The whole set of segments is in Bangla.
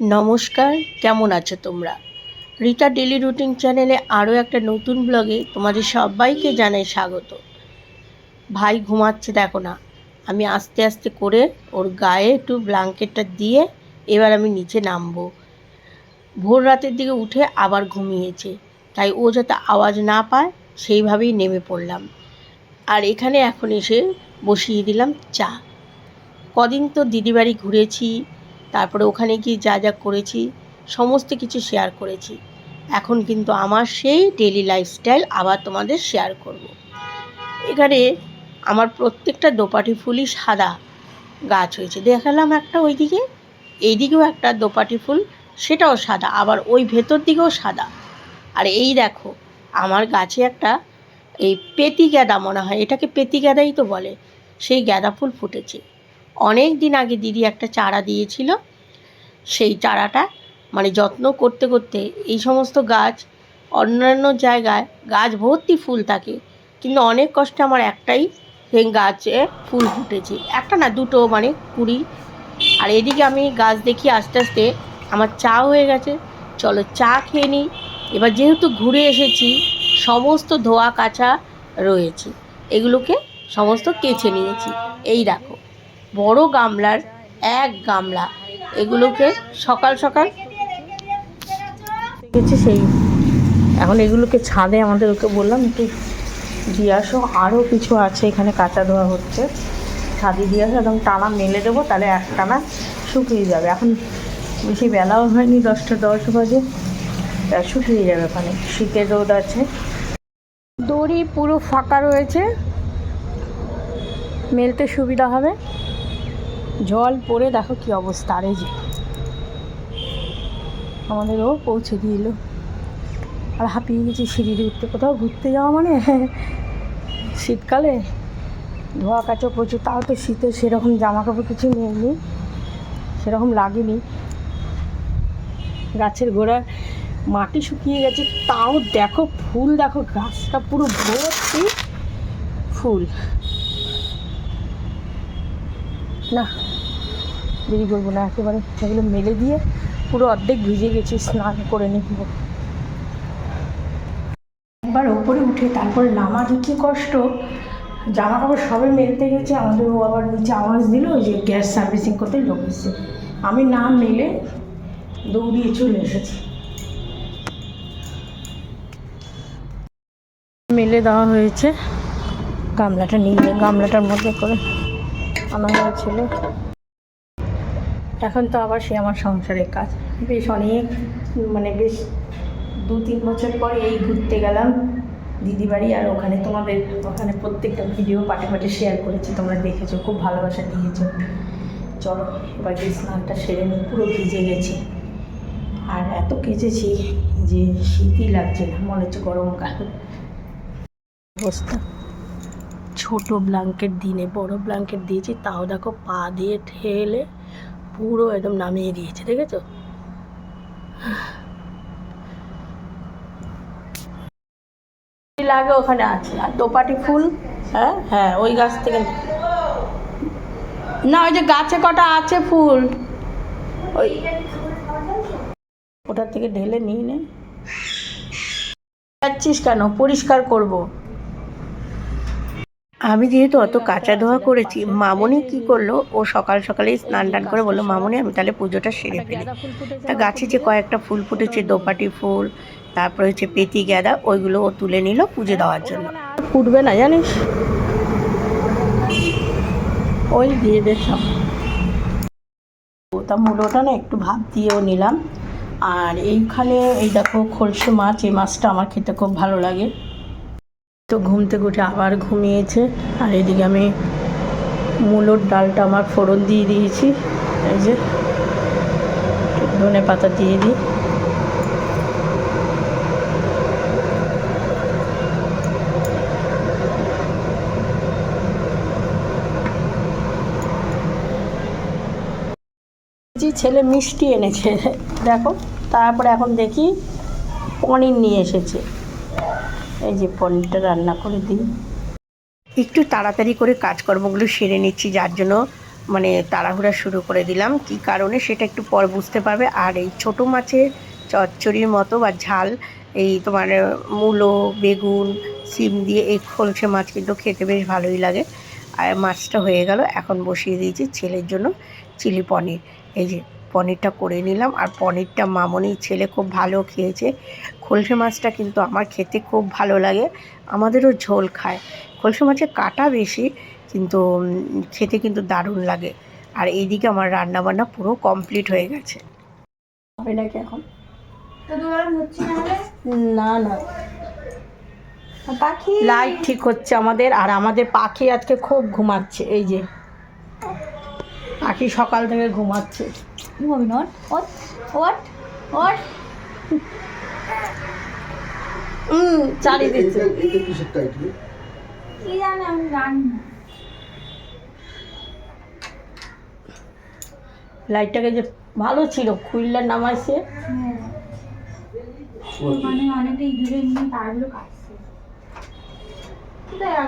নমস্কার, কেমন আছো তোমরা? রিতা ডেলি রুটিন চ্যানেলে আরও একটা নতুন ব্লগে তোমাদের সবাইকে জানাই স্বাগত। ভাই ঘুমাচ্ছে দেখো না। আমি আস্তে আস্তে করে ওর গায়ে একটু ব্ল্যাঙ্কেটটা দিয়ে এবার আমি নিচে নামবো। ভোর রাতের দিকে উঠে আবার ঘুমিয়েছে। তাই ও যাতে আওয়াজ না পায়, সেইভাবেই নেমে পড়লাম। আর এখানে এখন এসে বসিয়ে দিলাম চা। কদিন তো দিদি বাড়ি ঘুরেছি তারপরে ওখানে গিয়ে যা যা করেছি, সমস্ত কিছু শেয়ার করেছি। এখন কিন্তু আমার সেই ডেলি লাইফস্টাইল আবার তোমাদের শেয়ার করব। এখানে আমার প্রত্যেকটা দোপাটি ফুলই সাদা গাছ হয়েছে। দেখালাম একটা ওইদিকে, এইদিকেও একটা দোপাটি ফুল, সেটাও সাদা, আবার ওই ভেতর দিকেও সাদা। আর এই দেখো, আমার গাছে একটা এই পেতি গ্যাদা মনে হয়, এটাকে পেতি গ্যাদাই তো বলে, সেই গ্যাদা ফুল ফুটেছে। অনেক দিন আগে দিদি একটা চারা দিয়েছিল। সেই চারাটা মানে যত্ন করতে করতে এই সমস্ত গাছ অন্যান্য জায়গায় গাছ ভর্তি ফুল থাকে। কিন্তু অনেক কষ্টে আমার একটাই সেই গাছে ফুল ফুটেছে। একটা না, দুটো মানে কুড়ি। আর এদিকে আমি গাছ দেখি আস্তে আস্তে আমার চা হয়ে গেছে। চলো চা খেয়ে নিই। এবার যেহেতু ঘুরে এসেছি, সমস্ত ধোয়া কাচা রয়েছে। এগুলোকে সমস্ত কেচে নিয়েছি। এই দেখো। বড় গামলার এক গামলা। এগুলোকে সকাল সকাল গেছে সেই। এখন এগুলোকে ছাদে আমাদের ওকে বললাম, একটু দিয়ে আসো। আরও কিছু আছে এখানে কাঁচা ধোয়া হচ্ছে। ছাদে দিয়ে আসো, একদম টানা মেলে দেবো, তাহলে এক টানা শুকিয়ে যাবে। এখন বেশি বেলাও হয়নি, দশটা দশ বাজে। তা শুকিয়ে যাবে ওখানে। শীতের রোদ আছে। দড়ি পুরো ফাঁকা রয়েছে। মেলতে সুবিধা হবে। জল পড়ে দেখো কি অবস্থা। আর যে আমাদেরও পৌঁছে দিল। আর হাঁপিয়ে গেছি সিঁড়ি উঠতে কোথাও ঘুরতে যাওয়া মানে? শীতকালে ধোয়া কাচা প্রচুর। তাও তো শীতে সেরকম জামা কাপড় কিছু নেয়নি সেরকম লাগেনি। গাছের গোড়ায় মাটি শুকিয়ে গেছে। তাও দেখো ফুল, দেখো গাছটা পুরো ভর্তি ফুল। না দেরি করব না, একেবারে সেগুলো মেলে দিয়ে পুরো অর্ধেক ভিজে গেছি, স্নান করে নিব। একবার ওপরে উঠে তারপরে নামা দিতে কষ্ট? জামা কাপড় সবে মেলতে গেছে, আমাদের ও আবার নিচে আওয়াজ দিল যে গ্যাস সার্ভিসিং করতে লোক এসছে। আমি না মেলে দৌড়িয়ে চলে এসেছি। মেলে দেওয়া হয়েছে। গামলাটা নিয়ে গামলাটার মধ্যে করে আনা হয়েছিল। এখন তো আবার সে আমার সংসারের কাজ। বেশ অনেক মানে বেশ দু তিন বছর পরে এই ঘুরতে গেলাম দিদি বাড়ি আর ওখানে তোমাদের, ওখানে প্রত্যেকটা ভিডিও পাটে পাটে শেয়ার করেছি, তোমরা দেখেছ, খুব ভালোবাসা দিয়েছ। চলো, এবার গিয়ে স্নানটা সেরে নিই, পুরো ভিজে গেছি। আর এত কেচেছি যে শীতই লাগছে না, মনে হচ্ছে গরমকাল। অবস্থা। ছোট ব্ল্যাঙ্কেট দিনে, বড় ব্ল্যাঙ্কেট দিয়েছি, তাও দেখো পা দিয়ে ঠেলে পুরো একদম নামিয়ে দিয়েছে দেখেছ? লাগে ওখানে আছে। আর দোপাটি ফুল? হ্যাঁ হ্যাঁ ওই গাছ থেকে। না ওই যে গাছে কটা আছে ফুল? ওই ওটার থেকে ঢেলে নিয়ে নে। যাচ্ছিস কেন? পরিষ্কার করব। আমি যেহেতু অত কাঁচা ধোয়া করেছি, মামনি কি করল? ও সকাল সকালেই স্নান টান করে বলল, মামনি, আমি তাহলে পুজোটা সেরে ফেলি। তা গাছে যে কয়েকটা ফুল ফুটেছে, দোপাটি ফুল, তারপরে হচ্ছে পেতি গ্যাদা ওইগুলো ও তুলে নিল পুজো দেওয়ার জন্য। ফুটবে না, জানিস? ওই দিয়ে দে সব। তা মূলোটা না একটু ভাত দিয়েও নিলাম। আর এইখানে, এই দেখো, খলসে মাছ, এই মাছটা আমার খেতে খুব ভালো লাগে। তো ঘুম থেকে উঠে আবার ঘুমিয়েছে। আর এদিকে আমি মূলোর ডালটা আমার ফোড়ন দিয়ে দিয়েছি। এই যে, ধনে পাতা দিয়ে দিই। ছেলে মিষ্টি এনেছে। দেখো, তারপরে এখন দেখি পনির নিয়ে এসেছে। এই যে পনিরটা রান্না করে দিই। একটু তাড়াতাড়ি করে কাজকর্মগুলো সেরে নিচ্ছি, যার জন্য মানে তাড়াহুড়া শুরু করে দিলাম। কি কারণে সেটা একটু পর বুঝতে পারবে। আর এই ছোটো মাছের চচ্চড়ির মতো বা ঝাল, এই তোমার মূলো, বেগুন, সিম দিয়ে এই খলসে মাছ কিন্তু খেতে বেশ ভালোই লাগে। আর মাছটা হয়ে গেল, এখন বসিয়ে দিয়েছি ছেলের জন্য চিলি পনির। এই যে পনিরটা করে নিলাম, আর পনিরটা মামনির ছেলে খুব ভালো খেয়েছে। খলসে মাছটা কিন্তু আমার খেতে খুব ভালো লাগে। আমাদেরও ঝোল খায়। খলসে মাছের কাটা বেশি কিন্তু খেতে কিন্তু দারুণ লাগে। আর এইদিকে আমার রান্না বান্না পুরো কমপ্লিট হয়ে গেছে। হবে নাকি এখন? না না পাখি? লাইট ঠিক হচ্ছে আমাদের আর আমাদের পাখি আজকে খুব ঘুমাচ্ছে এই যে। পাখি সকাল থেকে ঘুমাচ্ছে। ঘুমাবি নট ওট ওট ওট হুম চারি দিচ্ছে এটা কিসের টাইটেল কি জানে আমি জানি না। লাইটটাকে যে ভালো ছিল খুললে নামাইছে। হ্যাঁ। মানে অনেকটা ইঁদুরে নিয়ে তারগুলো কাটছে।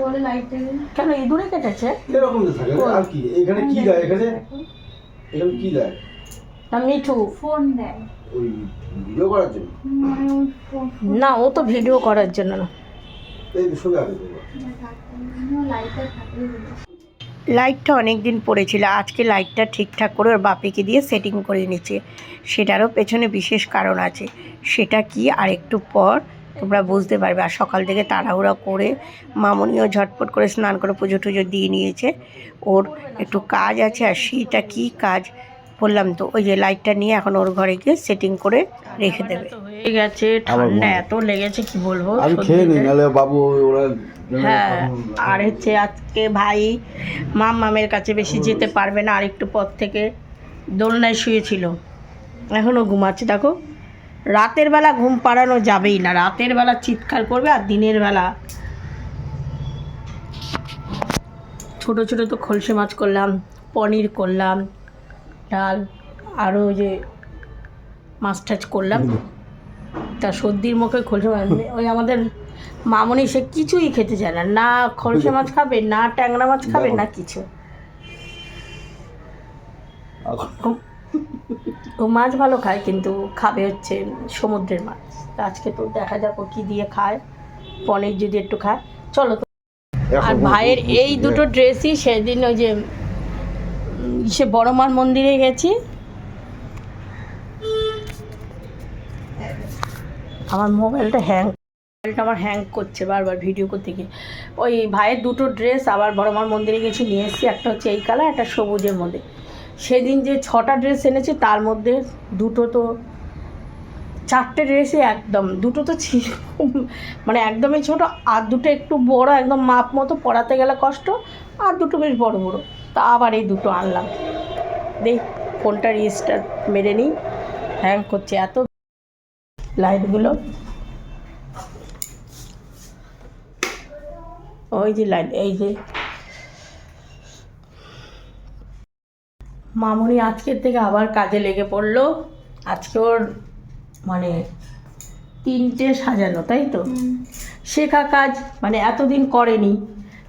বলে লাইটটা কেন ইঁদুরে কেটেছে? এরকম তো থাকে আর কি? এখানে কি দেয় এখানে এখানে কি দেয় না মিঠু। ফোন দেয়। ওই ভিডিও করার জন্য? না ও তো ভিডিও করার জন্য না। লাইটটা অনেক দিন পড়েছিল আজকে লাইটটা ঠিকঠাক করে ওর বাপিকে দিয়ে সেটিং করে নিচ্ছে। সেটারও পেছনে বিশেষ কারণ আছে। সেটা কি আর একটু পর তোমরা বুঝতে পারবে। আর সকাল থেকে তাড়াহুড়া করে মামনিও ঝটপট করে স্নান করে পুজো টুজো দিয়ে নিয়েছে। ওর একটু কাজ আছে আর সেটা কি কাজ? বললাম তো ওই যে লাইটটা নিয়ে এখন ওর ঘরে গিয়ে সেটিং করে রেখে দেবে। হয়ে গেছে ঠান্ডা এত লেগেছে কি বলব? আমি খেয়ে নিই নাহলে বাবু ওরা হ্যাঁ আর হচ্ছে আজকে ভাই মাম মামের কাছে বেশি যেতে পারবে না আর একটু পর থেকে দোলনায় শুয়েছিল। এখনও ঘুমাচ্ছে দেখো। রাতের বেলা ঘুম পাড়ানো যাবেই না রাতের বেলা চিৎকার করবে আর দিনের বেলা। ছোট ছোট তো খলসে মাছ করলাম পনির করলাম ডাল আরও ওই যে মাছ টাছ করলাম। তা সর্দির মুখে খলসে মাছ ওই আমাদের মামনি সে কিছুই খেতে চায় না। না খলসে মাছ খাবে না ট্যাংরা মাছ খাবে না কিছু। ও- মাছ ভালো খায় কিন্তু খাবে হচ্ছে সমুদ্রের মাছ। আজকে তো দেখা যাক ও কী দিয়ে খায় পনির যদি একটু খায়। চলো তো। আর ভাইয়ের এই দুটো ড্রেসই সেদিন ওই যে সে বড়মার মন্দিরে গেছি। আমার মোবাইলটা হ্যাং মোবাইলটা আমার হ্যাং করছে বারবার ভিডিও করতে গিয়ে। ওই ভাইয়ের দুটো ড্রেস আবার বড় মার মন্দিরে গেছি, নিয়ে এসেছি। একটা হচ্ছে এই কালার একটা সবুজের মধ্যে। সেদিন যে ছটা ড্রেস এনেছে, তার মধ্যে দুটো তো, চারটে ড্রেসই একদম, দুটো তো ছিল মানে একদমই ছোট, আর দুটো একটু বড়, একদম মাপ মতো পরাতে গেলে কষ্ট, আর দুটো বেশ বড় বড়। তা আবার এই দুটো আনলাম। দেখ ফোনটা রেজিস্টার মেরে নিই। হ্যাং করছে এত লাইটগুলো ওই যে লাইট এই যে। মামুনি আজকের থেকে আবার কাজে লেগে পড়ল। আজকে ওর মানে তিনটে সাজানো তাই তো? শেখা কাজ মানে এতদিন করেনি।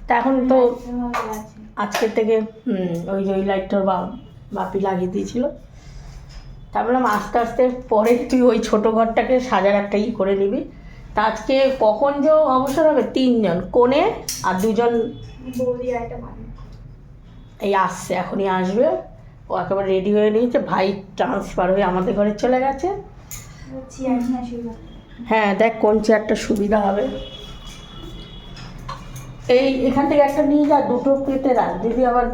তা এখন তো আজকের থেকে ওই যে ওই লাইটটার বা বাপি লাগিয়ে দিয়েছিল। তা বললাম আস্তে আস্তে পরে তুই ওই ছোটো ঘরটাকে সাজার একটা ই করে নিবি। তা আজকে কখন যে অবসর হবে? তিনজন কোণে আর দুজন? এই আসছে এখনই আসবে। ও একেবারে রেডি হয়ে নিয়েছে। ভাই ট্রান্সফার হয়ে আমাদের ঘরে চলে গেছে। হ্যাঁ দেখ কোন চেয়ারটা সুবিধা হবে। এই এখান থেকে একটা নিয়ে যা দুটো পেতে রাখ। দিদি আবার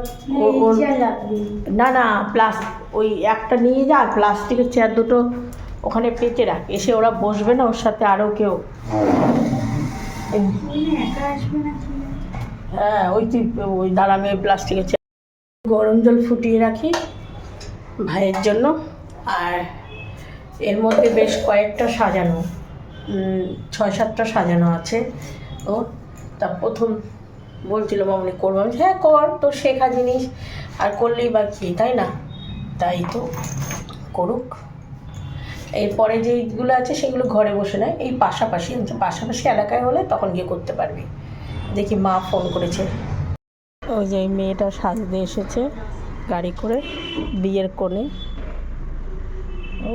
না না প্লাস ওই একটা নিয়ে যা আর প্লাস্টিকের চেয়ার দুটো ওখানে পেতে রাখ। এসে ওরা বসবে না ওর সাথে আরও কেউ। হ্যাঁ ওই তুই ওই দাঁড়া আমি প্লাস্টিকের চেয়ার গরম জল ফুটিয়ে রাখি ভাইয়ের জন্য। আর এর মধ্যে বেশ কয়েকটা সাজানো ছয় সাতটা সাজানো আছে ও তা প্রথম বলছিল মামনি করব। আমি হ্যাঁ কর তো শেখা জিনিস। আর করলেই বা কি তাই না? তাই তো করুক। এরপরে যেইগুলো আছে সেগুলো ঘরে বসে নেয়। এই পাশাপাশি পাশাপাশি এলাকায় হলে তখন গিয়ে করতে পারবি। দেখি মা ফোন করেছে। ওই যে এই মেয়েটা সাজতে এসেছে গাড়ি করে বিয়ের কোণে। ও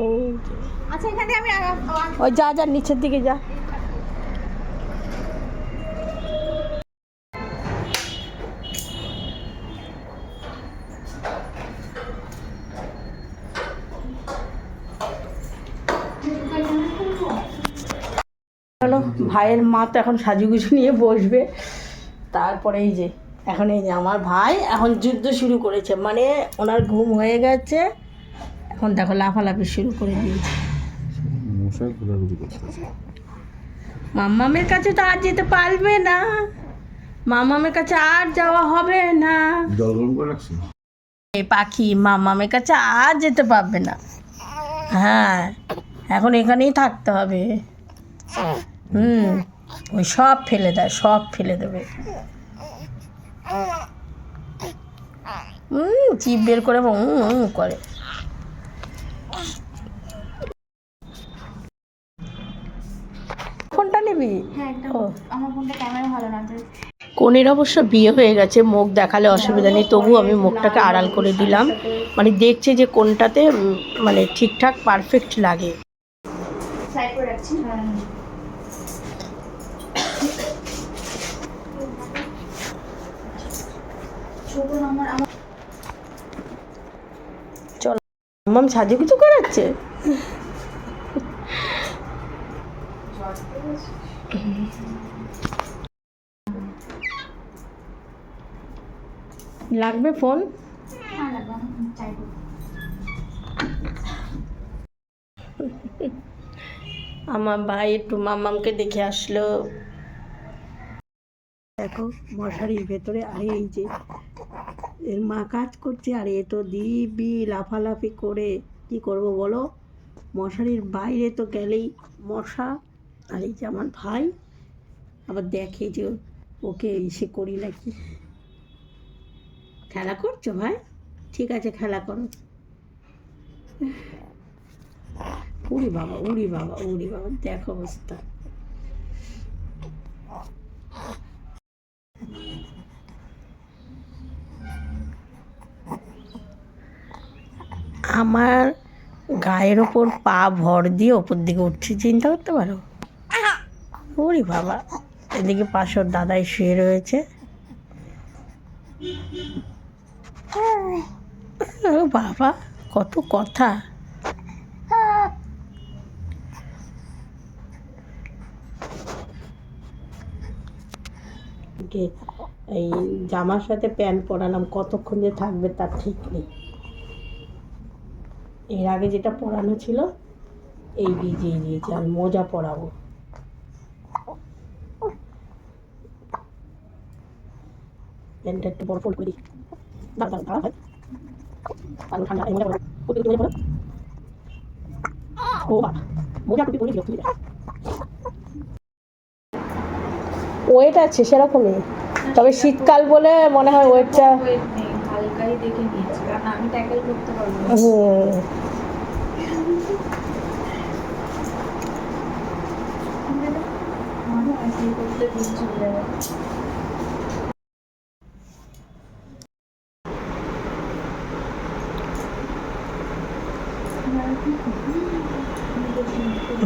আচ্ছা ওই যা যা নিচের দিকে যা। হলো ভাইয়ের মা তো এখন সাজুগুজু নিয়ে বসবে। তারপরে এই যে এখন এই যে আমার ভাই এখন যুদ্ধ শুরু করেছে। মানে ওনার ঘুম হয়ে গেছে। এখন দেখো লাফালাফি শুরু করে দিয়েছে। মাম্মামের কাছে তো আর যেতে পারবে না। মাম্মামের কাছে আর যাওয়া হবে না। এই পাখি মাম্মামের কাছে আর যেতে পারবে না। হ্যাঁ এখন এখানেই থাকতে হবে। হুম। ওই সব ফেলে দেয় সব ফেলে দেবে। হুম চিপ বের করে করে। ফোনটা নিবি? হ্যাঁ ও। আমার ফোনটা ক্যামেরা ভালো না তো কনের অবশ্য বিয়ে হয়ে গেছে মুখ দেখালে অসুবিধা নেই তবু আমি মুখটাকে আড়াল করে দিলাম। মানে দেখছে যে কোনটাতে মানে ঠিকঠাক পারফেক্ট লাগে। রাখছি। ছোট আমার চল। মাম সাজু কিছু করাচ্ছে? লাগবে ফোন? হ্যাঁ আমার ভাই একটু মামামকে দেখে আসলো। দেখো মশারির ভেতরে আরে এই যে এর মা কাজ করছে আর এ তো দিবি লাফালাফি করে। কি করব বলো? মশারির বাইরে তো গেলেই মশা আর এই যে আমার ভাই। আবার দেখে যে ওকে এসে করি নাকি। খেলা করছ ভাই? ঠিক আছে, খেলা করো। উড়ি বাবা উড়ি বাবা উড়ি বাবা, দেখ অবস্থা। আমার গায়ের ওপর পা ভর দিয়ে ওপর দিকে উঠছি, চিন্তা করতে পারো? ওরে বাবা। এদিকে পাশর দাদাই শুয়ে রয়েছে। বাবা, কত কথা। এই জামার সাথে প্যান্ট পরালাম, কতক্ষণ যে থাকবে তার ঠিক নেই। এর আগে যেটা পরানো ছিল, এই ভিজিয়ে দিয়েছে আর মোজা পরাবো। প্যান্টটা একটু বড় ফোল্ড দাঁড়া দাঁড়া ঠান্ডা মোজা মোজা ও মোজা পরে ওয়েট আছে সেরকমই। তবে শীতকাল বলে মনে হয় ওয়েটটা দেখে নিয়েছি কারণ আমি ট্যাকেল করতে পারব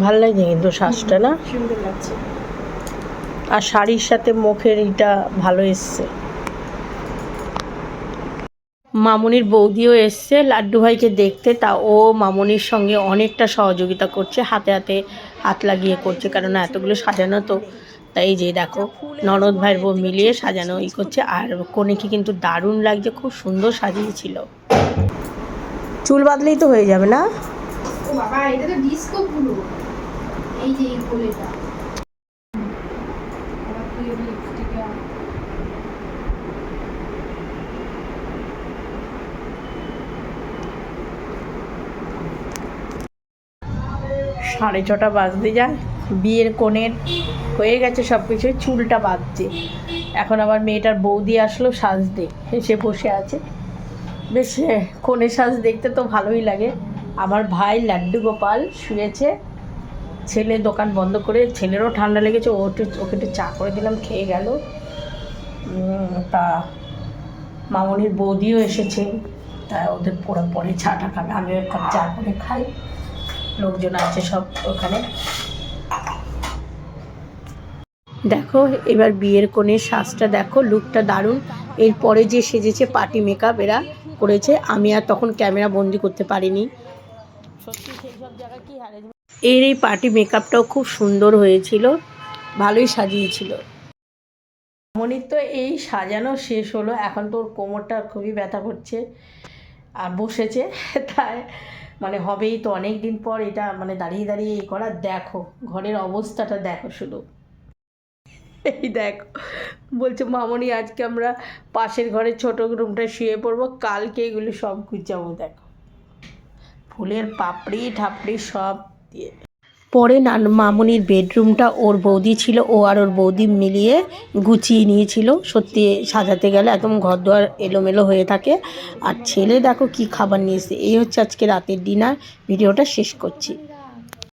ভালো লাগছে কিন্তু শ্বাসটা না? সুন্দর লাগছে। আর শাড়ির সাথে মুখের এটা ভালো এসছে। মামুনির বৌদিও এসছে লাড্ডু ভাইকে দেখতে। তা ও মামুনির সঙ্গে অনেকটা সহযোগিতা করছে হাতে হাতে হাত লাগিয়ে করছে কারণ এতগুলো সাজানো তো। তাই এই যে দেখো ননদ ভাইয়ের বউ মিলিয়ে সাজানো ই করছে আর কনেকে কিন্তু দারুণ লাগছে খুব সুন্দর সাজিয়েছিল। চুল বাঁধলেই তো হয়ে যাবে না? ও বাবা এটা তো ডিস্কো পুরো। এই যে এই কোলেটা আবার তুই এবার লিপস্টিকে সাড়ে ছটা বাজতে যায়। বিয়ের কোণের হয়ে গেছে সব কিছু চুলটা বাঁধছে। এখন আবার মেয়েটার বৌদি আসলো সাজতে এসে বসে আছে। বেশ কনের সাজ দেখতে তো ভালোই লাগে। আমার ভাই লাড্ডু গোপাল শুয়েছে। ছেলে দোকান বন্ধ করে, ছেলেরও ঠান্ডা লেগেছে, ও একটু, ওকে একটু চা করে দিলাম, খেয়ে গেল। তা মামনির বৌদিও এসেছে। তা ওদের পরে পরে চাটা খাবে আমি এক কাপ চা করে খাই। লোকজন আছে সব ওখানে। দেখো এবার বিয়ের কোণের সাজটা দেখো লুকটা দারুণ। এরপরে যে সেজেছে পার্টি মেকআপ এরা করেছে আমি আর তখন ক্যামেরা বন্দি করতে পারিনি। এর এই পার্টি মেকআপটাও খুব সুন্দর হয়েছিল ভালোই সাজিয়েছিল। মনির তো এই সাজানো শেষ হলো এখন তো ওর কোমরটা খুবই ব্যথা করছে আর বসেছে তাই মানে হবেই তো অনেক দিন পর এটা মানে দাঁড়িয়ে দাঁড়িয়ে এই করা। দেখো, ঘরের অবস্থাটা দেখো শুধু। এই দেখো, বলছে, মামনি, আজকে আমরা পাশের ঘরের ছোট রুমটা শুয়ে পড়ব। কালকে এগুলো সব গুছাবো, দেখো। ফুলের পাপড়ি, ঠাপড়ি সব দিয়ে। পরে নান মামনির বেডরুমটা ওর বৌদি ছিল, ও আর ওর বৌদি মিলিয়ে গুছিয়ে নিয়েছিল। সত্যি সাজাতে গেলে একদম ঘর দোয়ার এলোমেলো হয়ে থাকে। আর ছেলে দেখো কি খাবার নিয়েছে এই হচ্ছে আজকে রাতের ডিনার ভিডিওটা শেষ করছি।